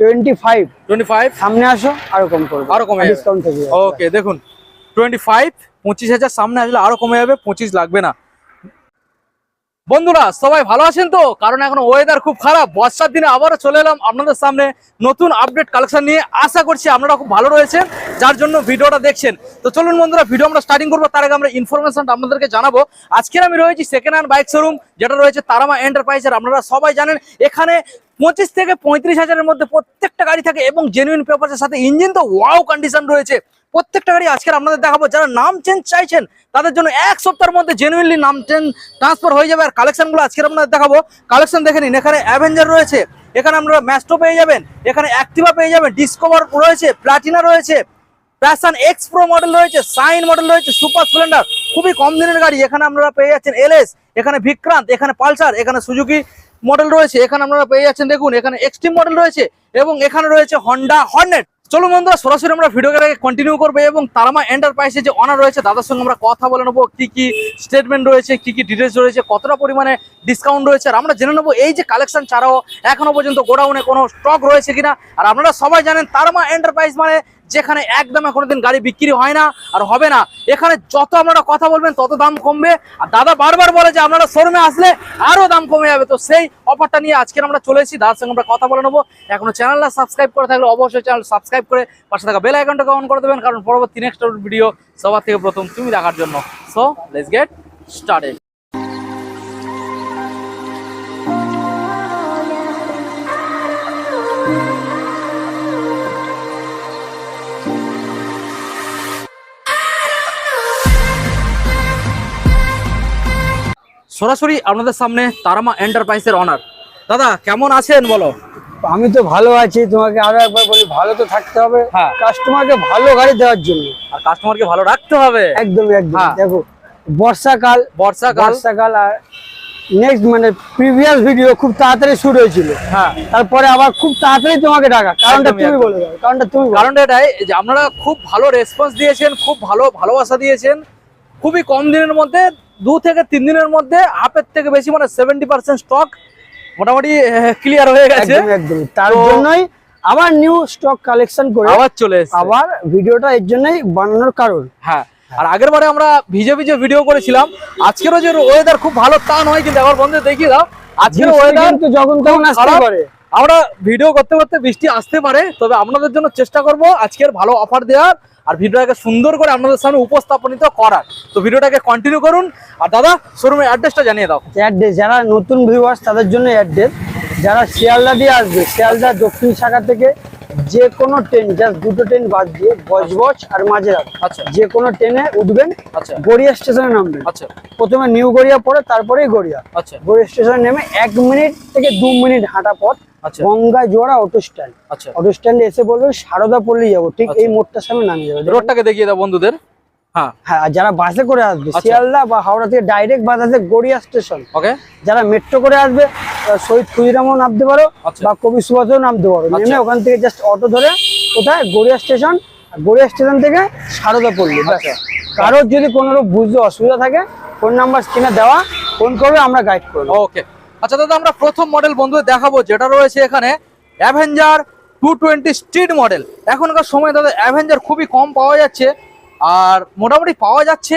Twenty five twenty five সামনে আসো আরও কম করব। আরও কমে ডিসকাউন্ট থাকবে ওকে দেখুন টোয়েন্টি ফাইভ পঁচিশ হাজার সামনে আসলে আরও কমে যাবে পঁচিশ লাগবে না। বন্ধুরা, সবাই ভালো আছেন তো? কারণ এখন ওয়েদার খুব খারাপ। বর্ষার দিনে আবারও চলে এলাম আপনাদের সামনে নতুন আপডেট কালেকশন নিয়ে। আশা করছি আপনারা খুব ভালো রয়েছেন, যার জন্য ভিডিওটা দেখছেন। তো চলুন বন্ধুরা ভিডিও আমরা স্টার্টিং করব, তার আগে আমরা ইনফরমেশনটা আপনাদেরকে জানাব। আজকের আমি রয়েছি সেকেন্ড হ্যান্ড বাইক শোরুম যেটা রয়েছে তারামা এন্টারপ্রাইজের আপনারা সবাই জানেন, এখানে পঁচিশ থেকে পঁয়ত্রিশ হাজারের মধ্যে প্রত্যেকটা গাড়ি থাকে এবং জেনুইন পেপারের সাথে ইঞ্জিন তো ওয়াও কন্ডিশন রয়েছে। প্রত্যেকটা গাড়ি আজকে আপনাদের দেখাবো। যারা নাম চেঞ্জ চাইছেন, তাদের জন্য এক সপ্তাহের মধ্যে জেনুইনলি নাম চেঞ্জ ট্রান্সফার হয়ে যাবে। আর কালেকশনগুলো আজকে আপনাদের দেখাবো। কালেকশন দেখে নিন, এখানে অ্যাভেঞ্জার রয়েছে, এখানে আপনারা ম্যাস্টো পেয়ে যাবেন, এখানে অ্যাক্টিভা পেয়ে যাবেন ডিসকভার রয়েছে প্লাটিনা রয়েছে প্যাশন এক্স প্রো মডেল রয়েছে সাইন মডেল রয়েছে সুপার স্প্লেন্ডার খুবই কম দিনের গাড়ি। এখানে আপনারা পেয়ে যাচ্ছেন এলএস এখানে বিক্রান্ত এখানে পালসার এখানে সুজুকি মডেল রয়েছে। এখানে আপনারা পেয়ে যাচ্ছেন, দেখুন, এখানে এক্সট্রিম মডেল রয়েছে এবং এখানে রয়েছে হন্ডা হর্নেট চলো বন্ধুরা, সরাসরি আমরা ভিডিওটাকে কন্টিনিউ করব এবং তারামা এন্টারপ্রাইজে যে অনার রয়েছে দাদার সঙ্গে আমরা কথা বলে নেব, কি কি স্টেটমেন্ট রয়েছে, কি কি ডিটেলস রয়েছে, কতটা পরিমাণে ডিসকাউন্ট রয়েছে, আর আমরা জেনে নেব এই যে কালেকশন ছাড়াও এখনও পর্যন্ত গোডাউনে কোনো স্টক রয়েছে কিনা। আর আপনারা সবাই জানেন, তারামা এন্টারপ্রাইজ মানে যেখানে একদমে কোনোদিন গাড়ি বিক্রি হয় না আর হবে না। এখানে যত আপনারা কথা বলবেন, তত দাম কমবে। আর দাদা বারবার বলে যে আপনারা শোরুমে আসলে আরও দাম কমে যাবে। তো সেই অফারটা নিয়ে আজকে আমরা চলে এসেছি। দাদার সঙ্গে আমরা কথা বলে নেব। এখনও চ্যানেলটা সাবস্ক্রাইব করে থাকলে অবশ্যই চ্যানেল সাবস্ক্রাইব করে পাশে থাকা বেল আইকনটাকে অন করে দেবেন। কারণ পরবর্তী নেক্সট ভিডিও সবার থেকে প্রথম তুমি দেখার জন্য। সো লেটস গেট স্টার্টেড সরাসরি আপনাদের সামনে তারামা এন্টারপ্রাইজের অনার দাদা কেমন আছেন বলো? আমি তো ভালো আছি তোমাকে আরও একবার বলি ভালো তো থাকতে হবে। হ্যাঁ। কাস্টমারকে ভালো গাড়ি দেওয়ার জন্য। আর কাস্টমারকে ভালো রাখতে হবে? একদম একদম হ্যাঁ। দেখো বর্ষাকাল বর্ষাকাল। বর্ষাকাল আর নেক্সট মানে প্রিভিয়াস ভিডিও খুব তাড়াতাড়ি শুরু হয়েছিল। হ্যাঁ। তারপরে আবার খুব তাড়াতাড়ি তোমাকে ডাকা। কারণটা তুমি বলে দাও কারণটা তুমি। কারণটা এটাই যে আপনারা খুব ভালো রেসপন্স দিয়েছেন খুব ভালো ভালোবাসা দিয়েছেন। খুবই কম দিনের মধ্যে দু থেকে তিন দিনের মধ্যে হাফের থেকে বেশি মানে সেভেন্টি পার্সেন্ট স্টক মোটামুটি ক্লিয়ার হয়ে গেছে। একদম তার জন্যই আবার নিউ স্টক কালেকশন করে আবার চলে আবার ভিডিওটা এর জন্যই বানানোর কারণ। হ্যাঁ আর আগের বারে আমরা ভিজে ভিজে ভিডিও করেছিলাম। আজকেরও যে ওয়েদার খুব ভালো তা নয় কিন্তু একবার বন্ধু দেখিয়ে দাও। আজকের ওয়েদার যখন তখন আসতে পারে। আমরা ভিডিও করতে করতে বৃষ্টি আসতে পারে তবে আপনাদের জন্য চেষ্টা করব আজকের ভালো অফার দেওয়ার আর ভিডিওটাকে সুন্দর করে আপনাদের সামনে উপস্থাপনিত করার। তো ভিডিওটাকে কন্টিনিউ করুন। আর দাদা শোরুমের অ্যাড্রেসটা জানিয়ে দাও। অ্যাড্রেস যারা নতুন ভিউয়ার্স তাদের জন্য অ্যাড্রেস যারা শিয়ালদা দিয়ে আসবে শিয়ালদা দক্ষিণ শাখা থেকে যে কোনো ট্রেন জাস্ট দুটো ট্রেন বাদ দিয়ে বজবজ আর মাঝেরহাট। আচ্ছা। যে কোনো ট্রেনে উঠবেন আচ্ছা। গড়িয়া স্টেশনে নামবেন। আচ্ছা। প্রথমে নিউ গড়িয়া পরে তারপরেই গড়িয়া। আচ্ছা। গড়িয়া স্টেশনে নেমে এক মিনিট থেকে দু মিনিট হাঁটা পথ গঙ্গা জোড়া অটো স্ট্যান্ড আচ্ছা। অটো স্ট্যান্ডে এসে বলবেন সারদা পল্লী যাব ঠিক আচ্ছা। এই মোড়টার সামনে নামিয়ে যাবে রোডটাকে দেখিয়ে দাও বন্ধুদের। হ্যাঁ। হ্যাঁ আর যারা বাসে করে আসবে আচ্ছা। শিয়ালদা বা হাওড়া থেকে ডাইরেক্ট বাস আছে গড়িয়া স্টেশন ওকে। যারা মেট্রো করে আসবে শহীদ ক্ষুদিরামও নামতে পারো আচ্ছা। বা কবি সুভাষও নামতে পারো। আচ্ছা। নেমে ওখান থেকে জাস্ট অটো ধরে কোথায়? গড়িয়া স্টেশন আর গড়িয়া স্টেশন থেকে সারদা পল্লী আচ্ছা। কারোর যদি কোনো বুঝতে অসুবিধা থাকে ফোন নাম্বার স্ক্রিনে দেওয়া ফোন করবে আমরা গাইড করব ওকে। আচ্ছা দাদা আমরা প্রথম মডেল বন্ধুদের দেখাবো যেটা রয়েছে এখানে Avenger two twenty street model এখনকার সময় দাদা অ্যাভেঞ্জার খুবই কম পাওয়া যাচ্ছে আর মোটামুটি পাওয়া যাচ্ছে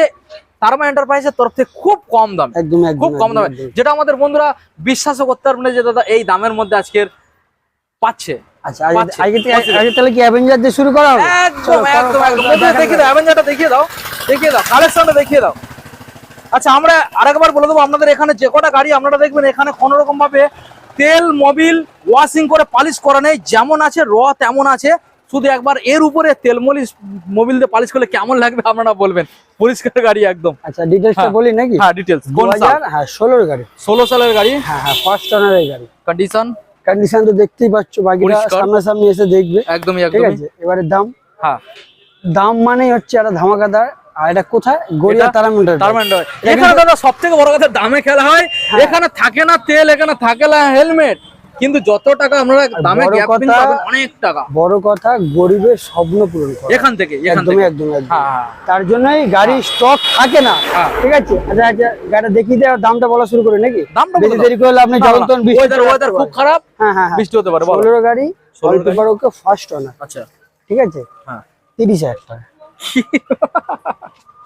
তারমা এন্টারপ্রাইজের তরফ থেকে খুব কম দাম। একদম খুব কম দামে। যেটা আমাদের বন্ধুরা বিশ্বাসও করতে পারবে না যে দাদা এই দামের মধ্যে আজকের পাচ্ছে। আচ্ছা। আজকে তাহলে কি অ্যাভেঞ্জার দিয়ে শুরু করা হবে? একদম একদম একদম। দেখিয়ে দাও অ্যাভেঞ্জারটা দেখিয়ে দাও। দেখিয়ে দাও কালেকশনটা দেখিয়ে দাও। আচ্ছা আমরা আরেকবার বলে দেবো আপনাদের এখানে যে কটা গাড়ি আপনারা দেখবেন এখানে কোনো রকম ভাবে তেল মোবিল ওয়াশিং করে পালিশ করা নেই। যেমন আছে র তেমন আছে। শুধু একবার এর উপরে তেল মলিশ মোবিল দিয়ে পালিশ করলে কেমন লাগবে আপনারা বলবেন? পরিষ্কার গাড়ি একদম। আচ্ছা ডিটেলসটা হ্যাঁ। বলি নাকি? হ্যাঁ ডিটেলস কোন হাজার হ্যাঁ ষোলোর গাড়ি। ষোলো সালের গাড়ি? হ্যাঁ হ্যাঁ ফার্স্ট ওনারের গাড়ি। কন্ডিশন কন্ডিশন তো দেখতেই পাচ্ছ পরিষ্কার। সামনাসামনি এসে দেখবে। একদমই ঠিক আছে এবারে দাম। হ্যাঁ। দাম মানেই হচ্ছে একটা ধামাকাদার আর এটা কোথায়? গড়িয়া তারামন্ডল এখানে দাদা বড় কথা দামে খেলা হয়। এখানে থাকে না তেল এখানে থাকে না হেলমেট। কিন্তু যত টাকা আপনারা দামে গ্যাপ কথা- পাবেন অনেক টাকা। বড় কথা গরিবের স্বপ্ন পূরণ করা। এখান থেকে একদম একদম হ্যাঁ হ্যাঁ। তার জন্যই গাড়ি স্টক থাকে না। হ্যাঁ। ঠিক আছে? আচ্ছা আচ্ছা গাড়িটা দেখিয়ে দেওয়ার দামটা বলা শুরু করে নাকি? দামটা বেশি দেরি করলে আপনি যখন তখন ওয়েদার ওয়েদার খুব খারাপ হ্যাঁ হ্যাঁ হ্যাঁ। বৃষ্টি হতে পারে বলো। গাড়ি অল্প ফার্স্ট অনার আচ্ছা। ঠিক আছে? হ্যাঁ। তিরিশ হাজার টাকা।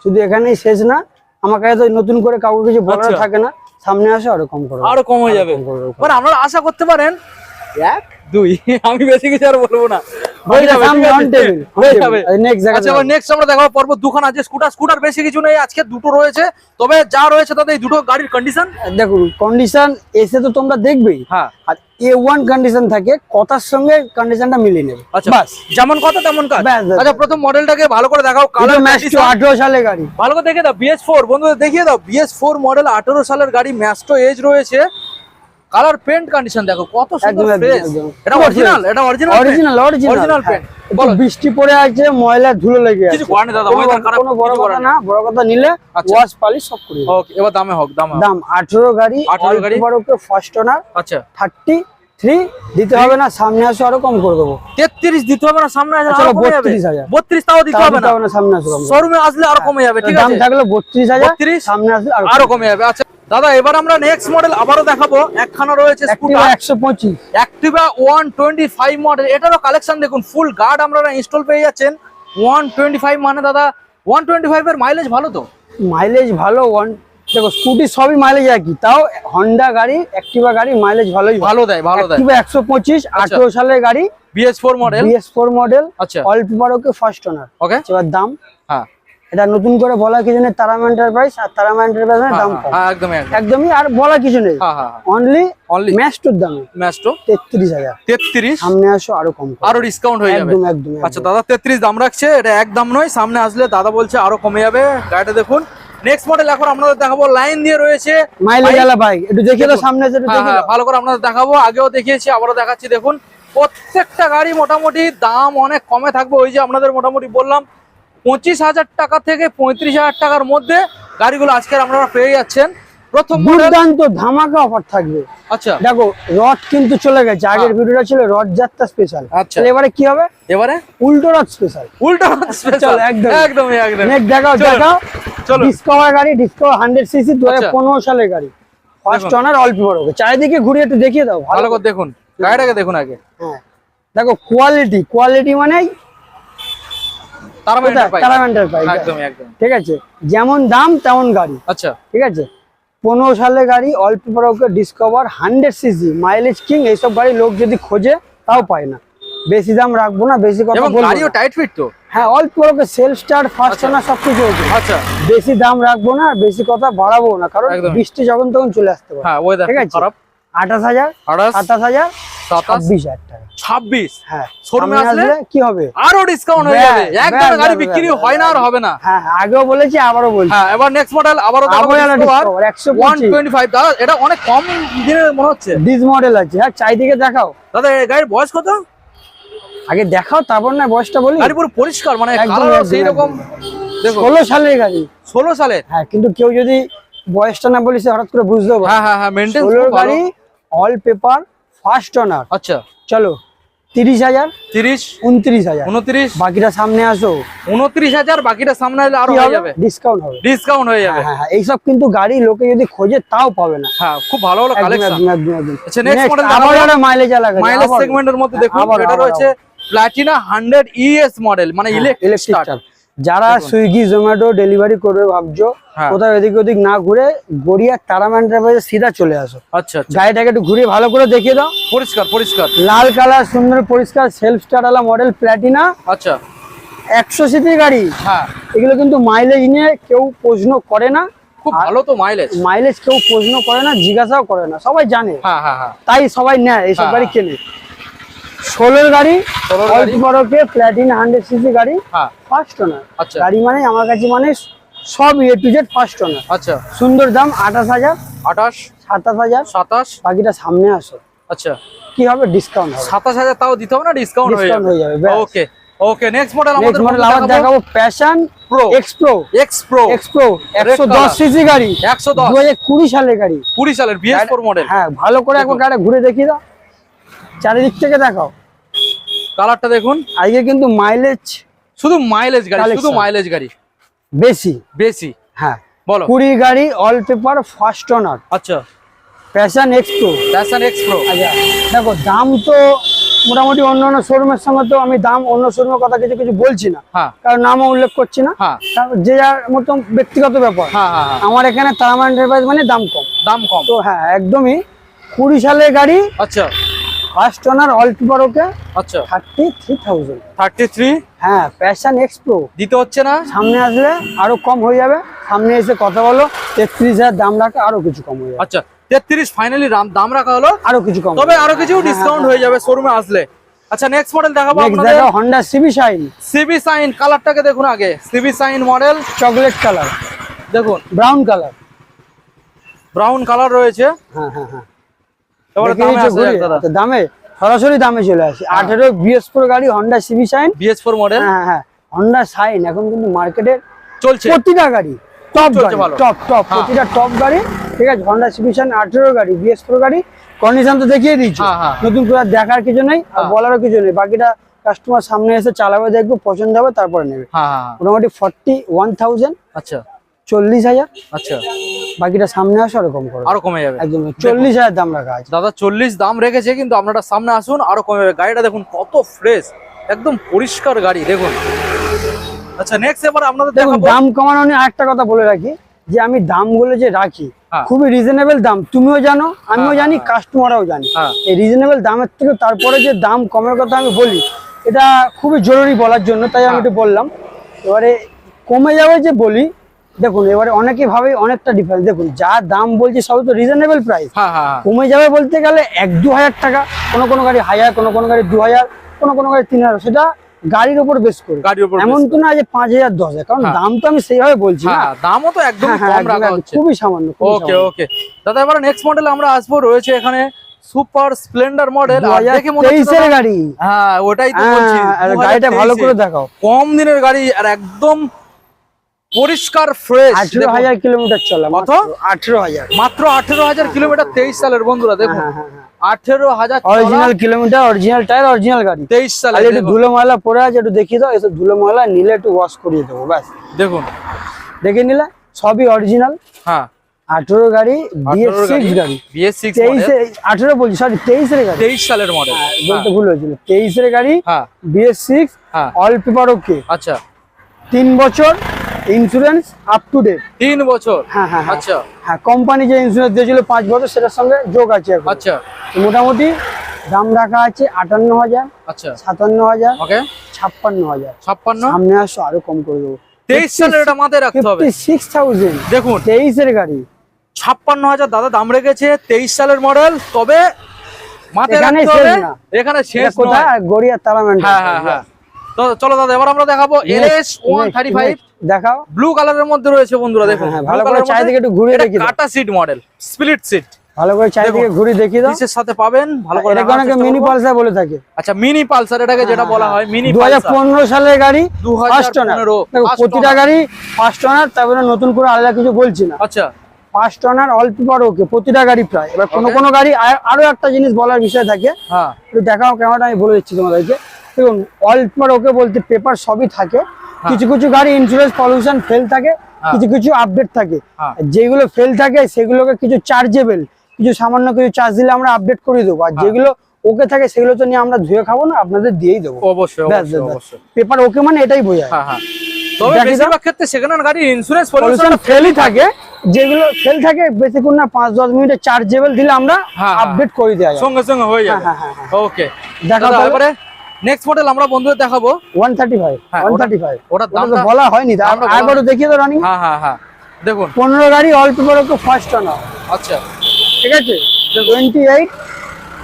শুধু এখানেই শেষ না আমাকে কাছে তো নতুন করে কাউকে কিছু বলার আচ্ছা। থাকে না সামনে আসে আরও কম করো। আরও কম হয়ে যাবে। মানে আপনারা আশা করতে পারেন? এক দুই আমি বেশি কিছু আর বলব না। দুখান। আছে স্কুটার স্কুটার বেশি কিছু নেই আজকে দুটো রয়েছে। তবে যা রয়েছে তাতে দুটো গাড়ির কন্ডিশন দেখুন কন্ডিশন এসে তো তোমরা দেখবেই। হ্যাঁ। আর এ ওয়ান কন্ডিশন থাকে কথার সঙ্গে কন্ডিশনটা মিলিয়ে নেবে। আচ্ছা বাস। যেমন কথা তেমন কাজ। আচ্ছা প্রথম মডেলটাকে ভালো করে দেখাও কালার কালার ম্যাস্টো আঠেরো সালে গাড়ি। ভালো করে দেখে দাও বিএস ফোর বন্ধুদের দেখিয়ে দাও বিএস ফোর মডেল আঠারো সালের গাড়ি ম্যাস্টো এজ রয়েছে। কালার পেন্ট কন্ডিশন দেখো কত সুন্দর ফ্রেশ এটা অরিজিনাল এটা original original original original paint বলো। বৃষ্টি পড়ে আছে ময়লা ধুলো লেগে আছে। কিছু করার দাদা, কোনো- খারাপ, কোনো বড় কথা না বড় কথা নিলে আচ্ছা। ওয়াশ পালিশ সব করে দেবে। ওকে এবার দামে হোক দাম দাম আঠেরো গাড়ি 18 গাড়ি। ফার্স্ট ওনার আচ্ছা। থার্টি থ্রি দিতে হবে না সামনে আসো আরও কম করে দেবো। তেত্রিশ দিতে হবে না সামনে আসলে আচ্ছা, আরও কমে যাবে। 32,000 বত্রিশ তাও দিতে হবে না। সামনে আসো শোরুমে আসলে আরও কমে যাবে ঠিক দাম আছে? বত্রিশ হাজার সামনে আসলে আরও আরও কমে যাবে আচ্ছা। দাদা এবার আমরা নেক্সট মডেল আবারও দেখাবো। একখানা রয়েছে স্কুটার একশো পঁচিশ। Activa one twenty five model এটারও কালেকশন দেখুন ফুল গার্ড আপনারা ইনস্টল পেয়ে যাচ্ছেন। ওয়ান টোয়েন্টি ফাইভ মানে দাদা ওয়ান টোয়েন্টি ফাইভ এর মাইলেজ ভালো তো? মাইলেজ ভালো ওয়ান দেখো স্কুটি সবই মাইলেজ একই তাও হন্ডা গাড়ি অ্যাক্টিভা গাড়ি মাইলেজ ভালোই ভালো দেয় ভালো দেয়। একশো পঁচিশ আঠেরো সালের গাড়ি। BS four model BS four model আচ্ছা। অল্প বড়কে ফার্স্ট ওনার ওকে এবার দাম? হ্যাঁ। এটা নতুন করে বলা কিছু নেই তারামা এন্টারপ্রাইজ আর তারামা এন্টারপ্রাইজের হ্যাঁ, দাম হ্যাঁ, কম। হ্যাঁ একদমই একদমই। আর বলা কিছু নেই। অনলি অনলি ম্যাস্টোর দামে। ম্যাস্টো তেত্রিশ হাজার। তেত্রিশ? সামনে আসো আরও কম আরও ডিসকাউন্ট হয়ে যাবে। একদম একদম। আচ্ছা দাদা তেত্রিশ দাম রাখছে এটা এক দাম নয় সামনে আসলে দাদা বলছে আরও কমে যাবে। গাড়িটা দেখুন। নেক্সট মডেল এখন আপনাদের দেখাবো লাইন দিয়ে রয়েছে। মাইলেজ আলা বাইক একটু দেখিয়ে দাও সামনে একটু হ্যাঁ, দেখিয়ে হ্যাঁ, দাও। ভালো করে আপনাদের দেখাবো আগেও দেখিয়েছি আবারও দেখাচ্ছি দেখুন। প্রত্যেকটা গাড়ি মোটামুটি দাম অনেক কমে থাকবে ওই যে আপনাদের মোটামুটি বললাম পঁচিশ হাজার টাকা থেকে পঁয়ত্রিশ হাজার টাকার মধ্যে গাড়িগুলো আজকের আপনারা পেয়ে যাচ্ছেন। প্রথম দুর্দান্ত ধামাকা অফার থাকবে। আচ্ছা। দেখো রড কিন্তু চলে গেছে। আগের ভিডিওটা ছিল রড যাত্রা স্পেশাল আচ্ছা। এবারে কি হবে? এবারে? উল্টো রড স্পেশাল উল্টো একদম। একদম নেক্সট দেখাও দেখাও। চলুন ডিসকভার গাড়ি ডিসকভার হান্ড্রেড সিসি দু। পনেরো সালের গাড়ি। ফার্স্ট অনার অল্প বড়। চারিদিকে ঘুরিয়ে একটু দেখিয়ে দাও ভালো করে। দেখুন। গাড়িটাকে দেখুন আগে। হ্যাঁ। দেখো কোয়ালিটি কোয়ালিটি মানে ঠিক আছে? যেমন দাম তেমন গাড়ি। আচ্ছা। ঠিক আছে? পনেরো সালের গাড়ি অল্প okay Discover hundred CC mileage king এইসব গাড়ি লোক যদি খোঁজে তাও পায় না। বেশি দাম রাখব না বেশি কথা এবং বলব গাড়িও না। টাইট ফিট তো? হ্যাঁ অল্প বড়কে সেলফ স্টার ফার্স্ট আচ্ছা। সব কিছু হয়েছে। আচ্ছা। বেশি দাম রাখব না বেশি কথা বাড়াবো না কারণ বৃষ্টি যখন তখন চলে আসতে পারে। হ্যাঁ ওয়েদার ঠিক আছে? খারাপ। আঠাশ হাজার আঠাশ। হাজার ছাব্বিশ হাজার টাকা ছাব্বিশ। হ্যাঁ। শোরুমে আসলে? আসলে কি হবে? আরও ডিসকাউন্ট হয়ে যাবে। একদম গাড়ি বিক্রি হয় না আর হবে না। হ্যাঁ হ্যাঁ, আগেও বলেছি আবারও বলছি। হ্যাঁ এবার নেক্সট মডেল আবারও আবারও একটা Discover, 125 ওয়ান টোয়েন্টি ফাইভ দাদা এটা অনেক কম দিনের মনে হচ্ছে। ডিস মডেল আছে। হ্যাঁ চারিদিকে দেখাও। দাদা গাড়ির বয়স কত? আগে দেখাও তারপর না বয়সটা বলি। গাড়ি পুরো পরিষ্কার মানে একদম, সেই রকম ষোলো সালের গাড়ি। ষোলো সালে? হ্যাঁ কিন্তু কেউ যদি বয়সটা না বলি সে হঠাৎ করে বুঝতেও পারে। হ্যাঁ হ্যাঁ হ্যাঁ মেনটেন্স ষোলোর গাড়ি অল পেপার ফার্স্ট অনার আচ্ছা। চলো তিরিশ হাজার তিরিশ উনত্রিশ হাজার। উনত্রিশ। বাকিটা সামনে আসো। উনত্রিশ হাজার বাকিটা সামনে এলে আরও হয়ে যাবে। ডিসকাউন্ট হবে। ডিসকাউন্ট হয়ে যাবে। হ্যাঁ হ্যাঁ হ্যাঁ, এইসব কিন্তু গাড়ি লোকে যদি খোঁজে তাও পাবে না। হ্যাঁ খুব ভালো ভালো কালেকশন আচ্ছা, Next, model আবার একটা মাইলেজ আলাদা মাইলেজ সেগমেন্টের মধ্যে দেখুন এটা রয়েছে প্লাটিনা হান্ড্রেড ইএস মডেল মানে ইলেকট্রিক ইলেকট্রিক স্টার্ট যারা সুইগি জোম্যাটো ডেলিভারি করবে ভাবছ হ্যাঁ। কোথাও এদিক ওদিক না ঘুরে গড়িয়া তারামা এন্টারপ্রাইজে সিধা চলে আসো। আচ্ছা আচ্ছা। গাড়িটাকে একটু ঘুরিয়ে ভালো করে দেখিয়ে দাও। পরিষ্কার পরিষ্কার। লাল কালার সুন্দর পরিষ্কার সেলফ স্টার্ট মডেল প্ল্যাটিনা আচ্ছা। একশো সিটির গাড়ি। হ্যাঁ। এগুলো কিন্তু মাইলেজ নিয়ে কেউ প্রশ্ন করে না। খুব ভালো তো মাইলেজ মাইলেজ কেউ প্রশ্ন করে না জিজ্ঞাসাও করে না সবাই জানে। হ্যাঁ হ্যাঁ তাই সবাই নেয় এইসব গাড়ি কেনে। ষোলোর গাড়ি 16 অল্প বড়কে প্ল্যাটিন হান্ড্রেড সিসি গাড়ি হ্যাঁ। ফার্স্ট ওনার আচ্ছা। গাড়ি মানে আমার কাছে মানে সব A to Z first owner আচ্ছা। সুন্দর দাম আঠাশ হাজার আঠাশ সাতাশ হাজার সাতাশ। বাকিটা সামনে আসো। আচ্ছা। কি হবে? ডিসকাউন্ট সাতাশ হাজার তাও দিতে হবে না? ডিসকাউন্ট হয়ে ডিসকাউন্ট হয়ে যাবে ওকে ওকে নেক্সট মডেল আমাদের মডেল আবার দেখাবো। Passion Pro। X Pro X Pro X Pro একশো দশ color। সিসি গাড়ি। একশো দশ। দু হাজার কুড়ি সালের গাড়ি। কুড়ি সালের বিএস ফোর মডেল হ্যাঁ ভালো করে একবার গাড়ি ঘুরে দেখিয়ে দাও। চারিদিক থেকে দেখাও। কালারটা দেখুন। আজকে কিন্তু মাইলেজ শুধু মাইলেজ গাড়ি শুধু। মাইলেজ গাড়ি। বেশি। বেশি। হ্যাঁ। বলো। কুড়ি গাড়ি অল পেপার ফার্স্ট ওনার আচ্ছা Passion X Pro Passion X Pro আচ্ছা। দেখো দাম তো মোটামুটি অন্য অন্য শোরুমের সঙ্গে তো আমি দাম অন্য শোরুমের কথা কিছু কিছু বলছি না। হ্যাঁ। কারণ নামও উল্লেখ করছি না। হ্যাঁ। যে যার মতন ব্যক্তিগত ব্যাপার। হ্যাঁ। আমার এখানে তারামা এন্টারপ্রাইজ মানে দাম কম। দাম কম। তো হ্যাঁ একদমই কুড়ি সালের গাড়ি আচ্ছা। ফার্স্ট ওনার অল ওকে আচ্ছা। Thirty three thousand thirty three হ্যাঁ প্যাশন এক্সপ্রো দিতে হচ্ছে না? সামনে আসলে আরও কম হয়ে যাবে। সামনে এসে কথা বলো তেত্রিশ হাজার দাম রাখে আরও কিছু কম হয়ে যাবে। আচ্ছা তেত্রিশ ফাইনালি দাম রাখা হলো? আরও কিছু কম তবে আরও কিছু ডিসকাউন্ট হয়ে। যাবে শোরুমে আসলে। আচ্ছা নেক্সট মডেল দেখাবো আপনাদের। Honda CB Shine CB Shine কালারটাকে দেখুন আগে। CB Shine model chocolate colour দেখুন। ব্রাউন কালার ব্রাউন কালার রয়েছে। হ্যাঁ হ্যাঁ হ্যাঁ। দামে সরাসরি দামে চলে আসে। আঠেরো বিএস ফোর গাড়ি Honda CB Shine BS four model হ্যাঁ হ্যাঁ হন্ডা শাইন এখন কিন্তু মার্কেটের চলছে। প্রতিটা গাড়ি টপ গাড়ি টপ টপ হ্যাঁ। প্রতিটা টপ গাড়ি ঠিক আছে? হন্ডা আঠেরো গাড়ি বিএস ফোর গাড়ি কন্ডিশন তো দেখিয়ে দিচ্ছি হ্যাঁ, হ্যাঁ। নতুন করে দেখার কিছু নেই আর হ্যাঁ। বলারও কিছু নেই। বাকিটা কাস্টমার সামনে এসে চালাবে দেখবে পছন্দ হবে তারপরে নেবে। হ্যাঁ হ্যাঁ। হ্যাঁ। মোটামুটি ফর্টি ওয়ান থাউজেন্ড আচ্ছা। চল্লিশ হাজার। আচ্ছা। বাকিটা সামনে আসো আরও কম করে আরও কমে যাবে। একদম চল্লিশ হাজার দাম রাখা আছে। দাদা চল্লিশ দাম রেখেছে কিন্তু আপনারা সামনে আসুন আরও কমে যাবে। গাড়িটা দেখুন কত ফ্রেশ একদম পরিষ্কার গাড়ি দেখুন। আচ্ছা নেক্সট এবার আপনাদের দেখুন দাম কমানো নিয়ে আরেকটা কথা বলে রাখি যে আমি দামগুলো যে রাখি হ্যাঁ। খুবই রিজনেবল দাম। তুমিও জানো আমিও হ্যাঁ, জানি। কাস্টমাররাও জানি। হ্যাঁ। এই রিজনেবল দামের থেকে তারপরে যে দাম কমের কথা আমি বলি এটা খুবই জরুরি বলার জন্য তাই আমি। একটু বললাম। এবারে কমে যাবে যে বলি দেখুন এবারে অনেকে ভাবে অনেকটা ডিফারেন্স দেখুন যা দাম বলছি সবই তো রিজনেবল প্রাইস হ্যাঁ হ্যাঁ হ্যাঁ। কমে যাবে বলতে গেলে এক দু হাজার টাকা কোনো কোনো গাড়ি হাজার কোনো কোনো গাড়ি দু হাজার কোনো কোনো গাড়ি তিন হাজার সেটা গাড়ির উপর বেশ করে। গাড়ির উপর এমন তো না যে পাঁচ হাজার দশ হাজার কারণ। দাম তো আমি সেইভাবে বলছি দামও তো একদম খুবই সামান্য ওকে ওকে দাদা এবার নেক্সট মডেল আমরা আসব রয়েছে এখানে সুপার স্প্লেন্ডার মডেল দেখে মনে হচ্ছে গাড়ি। হ্যাঁ ওটাই তো বলছি আর 2023 গাড়িটা ভালো করে দেখাও। কম দিনের গাড়ি আর একদম পরিষ্কার ফ্রেশ আঠেরো হাজার কিলোমিটার চলে কত? আঠেরো হাজার। মাত্র আঠেরো হাজার কিলোমিটার তেইশ সালের বন্ধুরা দেখুন। হ্যাঁ, হ্যাঁ, হ্যাঁ। আঠেরো হাজার original kilometre original tyre original গাড়ি। তেইশ সালে আর একটু ধুলো ময়লা পড়ে আছে একটু দেখিয়ে দাও এসব ধুলো ময়লা নিলে একটু ওয়াশ করিয়ে দেবো ব্যাস। দেখুন। দেখে নিলে? সবই অরিজিনাল হ্যাঁ। আঠেরো গাড়ি বিএস সিক্স গাড়ি বিএস সিক্স তেইশে আঠেরো বলছি সরি তেইশের গাড়ি। তেইশ সালের মডেল বলতে ভুল হয়েছিল। তেইশের গাড়ি বিএস সিক্স হ্যাঁ। অল পেপার ওকে আচ্ছা। তিন বছর ইন্স্যুরেন্স আপ টু ডেট তিন বছর? হ্যাঁ হ্যাঁ হ্যাঁ। আচ্ছা। হ্যাঁ কোম্পানি যে ইন্স্যুরেন্স দিয়েছিল পাঁচ বছর সেটার সঙ্গে যোগ আছে এখন। আচ্ছা। মোটামুটি দাম রাখা আছে আটান্ন হাজার আচ্ছা। সাতান্ন হাজার ওকে। ছাপ্পান্ন হাজার। ছাপ্পান্ন? সামনে আসো আরও কম করে দেবো। তেইশ সালের এটা মাথায় রাখতে হবে। সিক্স থাউজেন্ড দেখুন। তেইশের গাড়ি। ছাপ্পান্ন হাজার দাদা দাম রেখেছে তেইশ সালের মডেল তবে মাথায় এখানে শেষ না। এখানে শেষ কোথায়? নয়। গড়িয়া তারামেন্ট হ্যাঁ হ্যাঁ হ্যাঁ। তো চলো দাদা এবার আমরা দেখাবো এলএস ওয়ান থার্টি ফাইভ দেখাও। ব্লু কালারের মধ্যে রয়েছে বন্ধুরা দেখুন। হ্যাঁ, ভালো করে চারিদিকে একটু ঘুরিয়ে এটা দাও। কাটা সিট মডেল স্প্লিট সিট ভালো করে চারিদিকে দেখো। ঘুরে দেখিয়ে দাও। পিসের সাথে পাবেন ভালো করে দেখানোর অনেকে মিনি পালসার বলে থাকে। আচ্ছা মিনি পালসার এটাকে যেটা বলা হয় মিনি পালসার পনেরো সালের গাড়ি 2015 ফার্স্ট দেখো first প্রতিটা গাড়ি ফার্স্ট ওনার তারপরে নতুন করে আলাদা কিছু বলছি না। আচ্ছা। First owner all paper okay প্রতিটা গাড়ি প্রায়। এবার কোনো. কোনো গাড়ি আর- একটা জিনিস বলার বিষয় থাকে। হ্যাঁ। একটু দেখাও ক্যামেরাটা আমি বলে দিচ্ছি তোমাদেরকে। দেখুন ওকে বলতে পেপার সবই থাকে। কিছু কিছু গাড়ি ইন্স্যুরেন্স পলিউশন ফেল থাকে হ্যাঁ। কিছু কিছু আপডেট থাকে। হ্যাঁ। যেগুলো ফেল থাকে সেগুলোকে কিছু চার্জেবল কিছু সামান্য কিছু চার্জ দিলে আমরা আপডেট করে দেবো। আর যেগুলো ওকে থাকে সেগুলো তো নিয়ে আমরা ধুয়ে খাব না আপনাদের দিয়েই দেবো। অবশ্যই পেপার ওকে মানে এটাই বোঝায়। হ্যাঁ হ্যাঁ। তবে তো। বেশিরভাগ ক্ষেত্রে ইন্স্যুরেন্স পলিউশন ফেলই থাকে। যেগুলো ফেল থাকে বেশিক্ষণ না পাঁচ দশ মিনিটে চার্জেবল দিলে আমরা হ্যাঁ, হ্যাঁ। আপডেট করে দেওয়া সঙ্গে সঙ্গে হয়ে যাবে। হ্যাঁ, হ্যাঁ, হ্যাঁ। ওকে তাহলে। এবারে নেক্সট মডেল আমরা বন্ধুদের দেখাবো। ওয়ান থার্টি ফাইভ হ্যাঁ, ওয়ান ওটা- দামটা বলা হয়নি দেখিয়ে রানিং হ্যাঁ হ্যাঁ হ্যাঁ। দেখুন। পনেরো গাড়ি অল্প করে একটু ফার্স্ট না আচ্ছা। ঠিক আছে? Twenty eight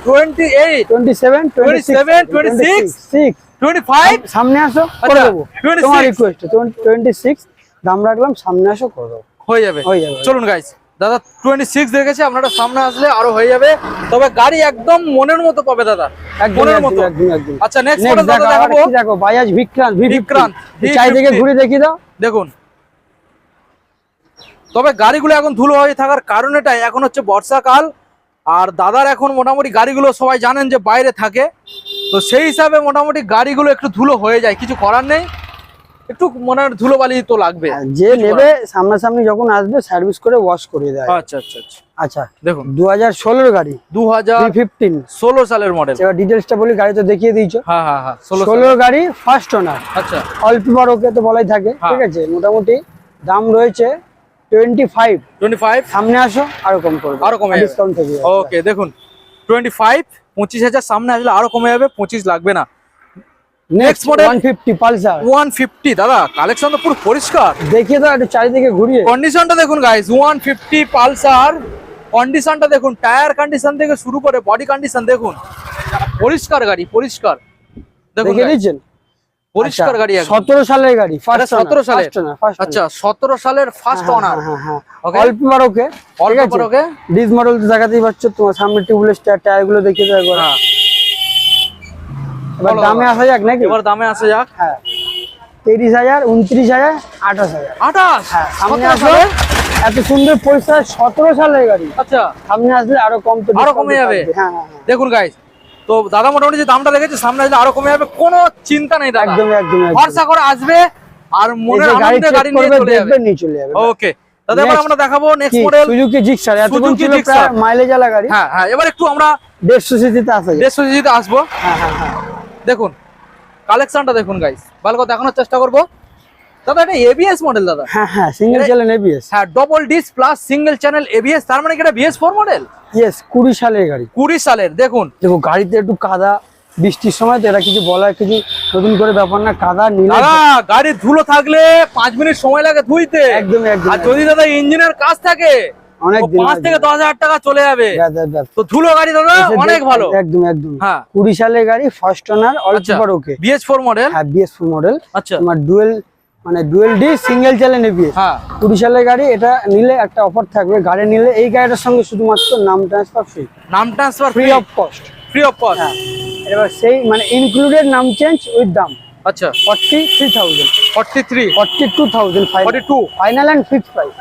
twenty eight twenty seven twenty 27, 26, six twenty five সামনে আসো করে আচ্ছা, দেবো। তোমার রিকোয়েস্ট টোয়েন্টি সিক্স দাম রাখলাম সামনে আসো করে দেবো হয়ে যাবে। হয়ে যাবে। চলুন গাইস দাদা টোয়েন্টি সিক্স রেখেছে আপনারা সামনে আসলে আরও হয়ে যাবে। তবে গাড়ি একদম মনের মতো পাবে দাদা মনের মতো। একদম একদম। আচ্ছা নেক্সট নেক্সট মডেল দাদা দেখো আবার দেখাবো দেখো বাজাজ বিক্রান্ত বিক্রান্ত, বিক্রান্ত চারিদিকে ঘুরে দেখিয়ে দাও। দেখুন। তবে গাড়িগুলো এখন ধুলো হয়ে থাকার কারণ এটাই এখন হচ্ছে বর্ষাকাল আর দাদার এখন মোটামুটি গাড়িগুলো সবাই জানেন যে বাইরে থাকে তো সেই হিসাবে মোটামুটি গাড়িগুলো একটু ধুলো হয়ে যায় কিছু করার নেই। একটু মনে হয় ধুলো বালি তো লাগবে। হ্যাঁ, যে নেবে সামনাসামনি যখন আসবে সার্ভিস করে ওয়াশ করে দেয়। আচ্ছা আচ্ছা আচ্ছা। আচ্ছা দেখুন। দু হাজার ষোলোর গাড়ি। দু হাজার ফিফটিন ষোলো সালের মডেল এবার ডিটেলসটা বলি গাড়ি তো দেখিয়ে দিয়েছ হ্যাঁ হ্যাঁ হ্যাঁ ষোলো ষোলোর গাড়ি ফার্স্ট ওনার আচ্ছা। অল্প বার ওকে তো বলাই থাকে হ্যাঁ। ঠিক আছে? মোটামুটি দাম রয়েছে টোয়েন্টি ফাইভ টোয়েন্টি ফাইভ সামনে আসো আরও কম করবে। আরও কমে ডিসকাউন্ট থেকে। ওকে দেখুন। টোয়েন্টি ফাইভ পঁচিশ হাজার সামনে আসলে আরও কমে যাবে পঁচিশ লাগবে না। Next model? One fifty Pulsar one fifty দাদা কালেকশন তো পুরো পরিষ্কার। দেখিয়ে দাও একটু চারিদিকে ঘুরিয়ে। কন্ডিশনটা দেখুন গাইস ওয়ান ফিফটি পালসার কন্ডিশনটা দেখুন টায়ার কন্ডিশন থেকে শুরু করে বডি কন্ডিশন দেখুন। পরিষ্কার গাড়ি পরিষ্কার। দেখুন দেখে guys, পরিষ্কার গাড়ি একদম। সতেরো সালের গাড়ি এটা সতেরো সালের। আচ্ছা সতেরো সালের ফার্স্ট অনার Okay. অল্প বার ওকে অল্প ঠিক আছে? বার okay? ডিস মডেল তো দেখাতেই পাচ্ছ তোমার সামনে টিউবলেস টায়ার টায়ারগুলো দেখিয়ে দাও একবার। হ্যাঁ। এবার দামে আসা যাক নাকি? এবার দামে আসা যাক। হ্যাঁ। তিরিশ হাজার উনত্রিশ হাজার আঠাশ হাজার। আঠাশ? হ্যাঁ সামনে আসলে এত সুন্দর পরিষ্কার সতেরো সালের গাড়ি। আচ্ছা। সামনে আসলে আরও কম তো আরও কমে যাবে? হ্যাঁ হ্যাঁ হ্যাঁ। দেখুন গাইস তো দাদা মোটামুটি যে দামটা সামনে আসলে আরও কমে যাবে কোনো চিন্তা নেই দাদা। একদম একদম ভরসা করে আসবে আর মনে আনন্দে গাড়ি নিয়ে চলে যাবে। নিয়ে চলে যাবে। ওকে দাদা এবার আমরা দেখাবো নেক্সট মডেল সুজুকি জিক্সার এতক্ষণ ছিল প্রায় মাইলেজ আলা গাড়ি। হ্যাঁ হ্যাঁ এবার একটু আমরা দেড়শো সিসিতে আসা যায় দেড়শো জিতে আসব। হ্যাঁ হ্যাঁ হ্যাঁ। দেখুন কালেকশনটা দেখুন গাইস ভালো করে দেখানোর চেষ্টা করব। দাদা এটা এবিএস মডেল দাদা? হ্যাঁ হ্যাঁ সিঙ্গেল চ্যানেল এবিএস হ্যাঁ double disc plus single channel ABS তার মানে কি এটা বিএস ফোর মডেল ইয়েস কুড়ি সালের গাড়ি। কুড়ি সালের দেখুন। দেখো গাড়িতে একটু কাদা বৃষ্টির সময় তো এটা কিছু বলার কিছু নতুন করে ব্যাপার না কাদা নিলে দাদা গাড়ির ধুলো থাকলে পাঁচ মিনিট সময় লাগে ধুইতে। একদম একদম আর যদি দাদা ইঞ্জিনের কাজ থাকে অনেক পাঁচ থেকে দশ হাজার টাকা চলে যাবে। তো ধুলো গাড়ি দাদা অনেক ভালো। একদম একদম। হ্যাঁ। কুড়ি সালের গাড়ি first owner okay BS four model হ্যাঁ বিএস ফোর মডেল আচ্ছা। তোমার ডুয়েল মানে ডুয়েল ডি সিঙ্গেল চ্যানেল হ্যাঁ। কুড়ি সালের গাড়ি এটা নিলে একটা অফার থাকবে। গাড়ি নিলে এই গাড়িটার সঙ্গে শুধুমাত্র নাম ট্রান্সফার ফ্রি নাম transfer free of cost free of cost হ্যাঁ। এবার সেই মানে ইনক্লুডেড নাম চেঞ্জ উইথ দাম। আচ্ছা। Forty three thousand forty three forty two thousand forty two final and fixed price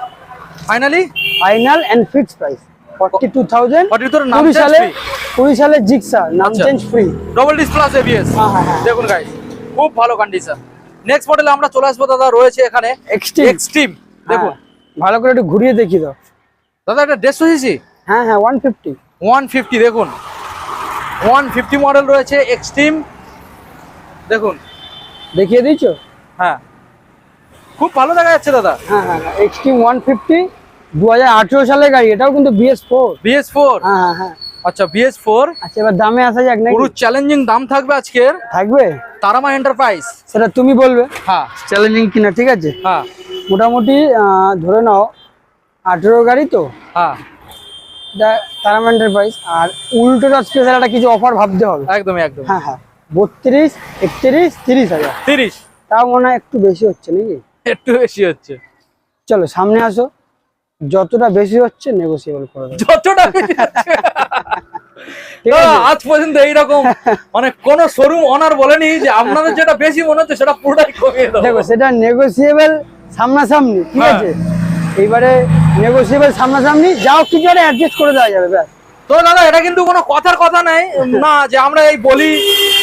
finally final and fixed price forty two thousand forty two নাম কুড়ি সালে চেঞ্জ কুড়ি সালের জিক্সা নাম। Change free double disc plus ABS হ্যাঁ হ্যাঁ হ্যাঁ। দেখুন গাইস খুব ভালো কন্ডিশন নেক্সট মডেলে আমরা চলে আসব দাদা রয়েছে এখানে এক্সট্রিম এক্সট্রিম দেখুন। ভালো করে একটু ঘুরিয়ে দেখিয়ে দাও। দাদা এটা দেড়শো সিসি হ্যাঁ হ্যাঁ ওয়ান ফিফটি ওয়ান ফিফটি দেখুন। ওয়ান ফিফটি মডেল রয়েছে এক্সট্রিম দেখুন। দেখিয়ে দিয়েছ? হ্যাঁ। খুব ভালো দেখা যাচ্ছে দাদা। হ্যাঁ হ্যাঁ হ্যাঁ। এক্সট্রিম ওয়ান ফিফটি দু হাজার আঠেরো সালের গাড়ি এটাও কিন্তু বিএস ফোর বিএস ফোর হ্যাঁ হ্যাঁ আচ্ছা বিএস ফোর আচ্ছা এবার দামে আসা যাক নাকি? পুরো চ্যালেঞ্জিং দাম থাকবে আজকের। থাকবে? তারামা এন্টারপ্রাইজ সেটা তুমি বলবে। হ্যাঁ। চ্যালেঞ্জিং কিনা ঠিক আছে? হ্যাঁ। মোটামুটি ধরে নাও আঠেরো গাড়ি তো। হ্যাঁ। তারামেন্টের প্রাইস আর উল্টোটা স্পেশাল একটা কিছু অফার ভাবতে হবে। একদমই একদম হ্যাঁ হ্যাঁ। বত্রিশ একত্রিশ তিরিশ হাজার। তিরিশ। তাও মনে হয় একটু বেশি হচ্ছে নাকি? একটু বেশি হচ্ছে। চলো সামনে আসো। যতটা বেশি হচ্ছে নেগোসিয়েবল করে দেবো। যতটা বেশি হচ্ছে। আজ পর্যন্ত এইরকম মানে কোন শোরুম অনার বলেনি যে আপনাদের যেটা বেশি মনে হচ্ছে সেটা পুরোটাই কমিয়ে দেবো। দেখো সেটা নেগোসিয়েবল সামনাসামনি ঠিক হ্যাঁ। আছে? এইবারে নেগোসিয়েবল সামনাসামনি যাও কিছু একটা অ্যাডজাস্ট করে দেওয়া যাবে ব্যাস। তো দাদা এটা কিন্তু কোনো কথার কথা নাই। না যে আমরা এই বলি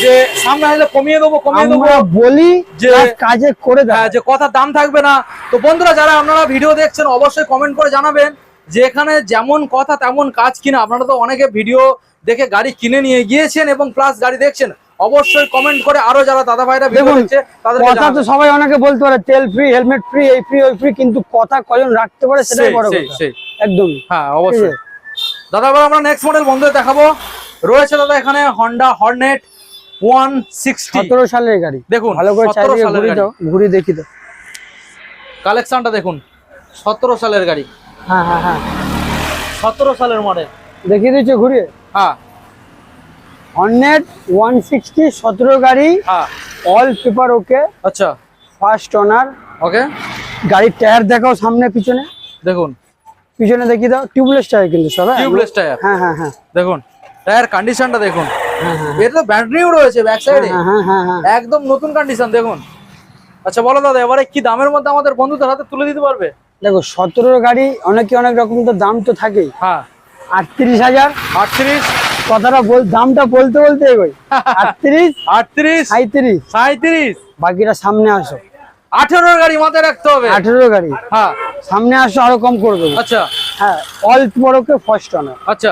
যে সামনে আসলে কমিয়ে দেবো কমিয়ে দেবো। বলি যে- কাজে করে দেয় হ্যাঁ যে কথার দাম থাকবে না। তো বন্ধুরা যারা আপনারা ভিডিও দেখছেন অবশ্যই কমেন্ট করে জানাবেন যে এখানে যেমন কথা তেমন কাজ কিনা। আপনারা তো অনেকে ভিডিও দেখে গাড়ি কিনে নিয়ে গিয়েছেন এবং প্লাস গাড়ি দেখছেন। অবশ্যই কমেন্ট করে আরও যারা দাদা ভাইরা দেখছে কথা তো সবাই অনেকে বলতে পারে তেল ফ্রি হেলমেট ফ্রি এই ফ্রি ওই ফ্রি কিন্তু কথা কজন রাখতে পারে সেটাই বড় কথা। একদম। হ্যাঁ অবশ্যই। দাদা এবার আমরা নেক্সট মডেল বন্ধুদের দেখাবো। রয়েছে দাদা এখানে হন্ডা হর্নেট ওয়ান সিক্সটি। সতেরো সালের গাড়ি। দেখুন ভালো করে চারিদিকে সালের দাও ঘুরি দেখি দাও কালেকশনটা দেখুন সতেরো সালের গাড়ি। হ্যাঁ হ্যাঁ হ্যাঁ। সতেরো সালের মডেল। দেখিয়ে দিচ্ছ ঘুরিয়ে। হ্যাঁ। হর্নেট গাড়ি। হ্যাঁ। অল পেপার ওকে আচ্ছা। ফার্স্ট ওনার ওকে গাড়ির টায়ার দেখাও সামনে পিছনে। দেখুন। পিছনে দেখিয়ে দাও টিউবলেস টায়ার কিন্তু সব হ্যাঁ? টিউবলেস টায়ার হ্যাঁ হ্যাঁ হ্যাঁ। দেখুন টায়ার কন্ডিশনটা দেখুন। হ্যাঁ হ্যাঁ। এটা তো ব্যাটারিও রয়েছে ব্যাক সাইডে হ্যাঁ একদম নতুন কন্ডিশন দেখুন। আচ্ছা বলো দাদা এবারে কি দামের মধ্যে আমাদের বন্ধুদের হাতে তুলে দিতে পারবে? দেখো সতেরো গাড়ি অনেকে অনেক রকম তো দাম তো থাকেই। হ্যাঁ। আটত্রিশ হাজার। আটত্রিশ। কথাটা বল দামটা বলতে বলতে এগোই। আটত্রিশ আটত্রিশ। সাঁত্রিশ সাঁত্রিশ বাকিটা সামনে আসো। আঠেরোর গাড়ি মাথায় রাখতে হবে। আঠেরো গাড়ি। হ্যাঁ। সামনে আসো আরও কম করে দেবো। আচ্ছা। হ্যাঁ অল্প বড়কে ফার্স্ট অনার আচ্ছা।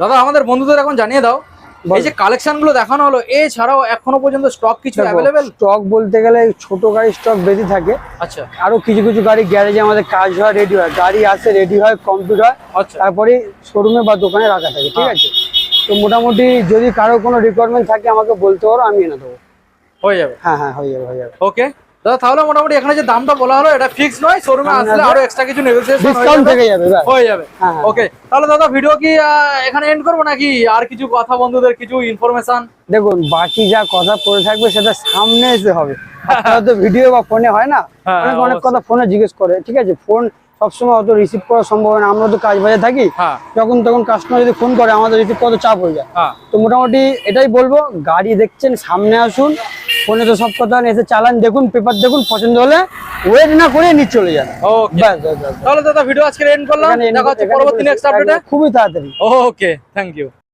দাদা আমাদের বন্ধুদের এখন জানিয়ে দাও। এই যে কালেকশনগুলো দেখানো হলো এছাড়াও এখনও পর্যন্ত স্টক কিছু অ্যাভেলেবেল স্টক বলতে গেলে ছোট গাড়ির স্টক বেশি থাকে। আচ্ছা। আরও কিছু কিছু গাড়ি গ্যারেজে আমাদের কাজ হয় রেডি হয়। গাড়ি আসে রেডি হয় কমপ্লিট হয় আচ্ছা। তারপরে শোরুমে বা দোকানে রাখা থাকে ঠিক হ্যাঁ। আছে? তো মোটামুটি যদি কারও কোনো রিকোয়ারমেন্ট থাকে আমাকে বলতে পারো আমি এনে দেবো। হয়ে যাবে। হ্যাঁ হ্যাঁ হয়ে যাবে হয়ে যাবে। ওকে দাদা তাহলে মোটামুটি এখানে যে দামটা বলা হলো এটা ফিক্স নয় শোরুমে আসলে আরও এক্সট্রা কিছু নেগোসিয়েশন হয়ে যাবে। হ্যাঁ, হ্যাঁ। ওকে তাহলে দাদা ভিডিও কি এখানে এন্ড করব নাকি? আর কিছু কথা বন্ধুদের কিছু ইনফরমেশন দেখুন বাকি যা কথা পড়ে থাকবে সেটা সামনে এসে হবে। আপনারা তো ভিডিও বা ফোনে হয় না? হ্যাঁ, অনেক অনেক কথা ফোনে জিজ্ঞেস করে ঠিক আছে? ফোন সবসময় অত রিসিভ করা সম্ভব না আমরা তো কাজ বাজে থাকি হ্যাঁ। যখন তখন কাস্টমার যদি ফোন করে আমাদের রিসিভ কত চাপ হয়ে যায়। হ্যাঁ। তো মোটামুটি এটাই বলব গাড়ি দেখছেন সামনে আসুন ফোনে তো সব কথা এসে চালান দেখুন পেপার দেখুন পছন্দ হলে ওয়েট না করে নিয়ে চলে যান। তাহলে দাদা ভিডিও আজকে এন্ড করলাম। দেখা হচ্ছে পরবর্তী নেক্সট আপডেটে খুবই তাড়াতাড়ি। Okay thank you